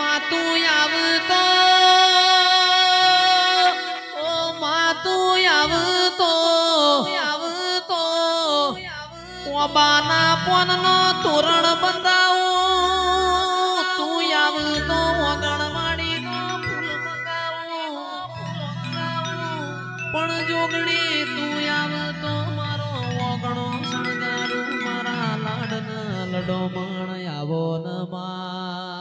માં તું ઓ માં આવતો. આવતો કોબાના પોનનો તોરણ બંધાવું. તું આવતો ઓગણવાડીનો ફૂલ પણ જોગણી તું આવતો મારો ઓગણો શણગારું. મારા લાડના લડો મણ આવો ન મા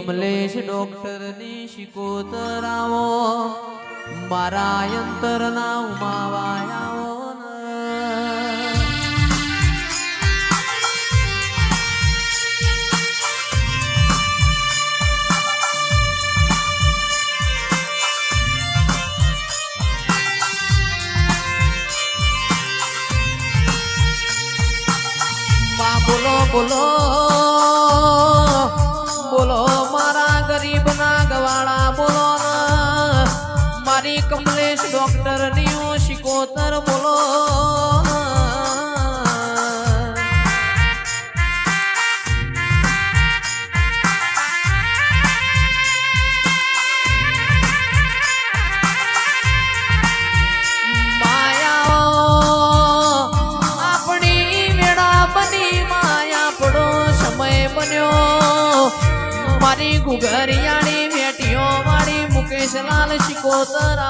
કમલેશ ડોક્ટરની ની શિકોતરાવો. મારા અંતરના ઉમાવાયાઓ મારા ગરીબ ના ગવાળા બોલો મારી કમલેશ ડોક્ટરની શિકોતર બોલો. મારી ગુગરિયાળી વેટીઓ વાળી મુકેશ લાલ શિકોતર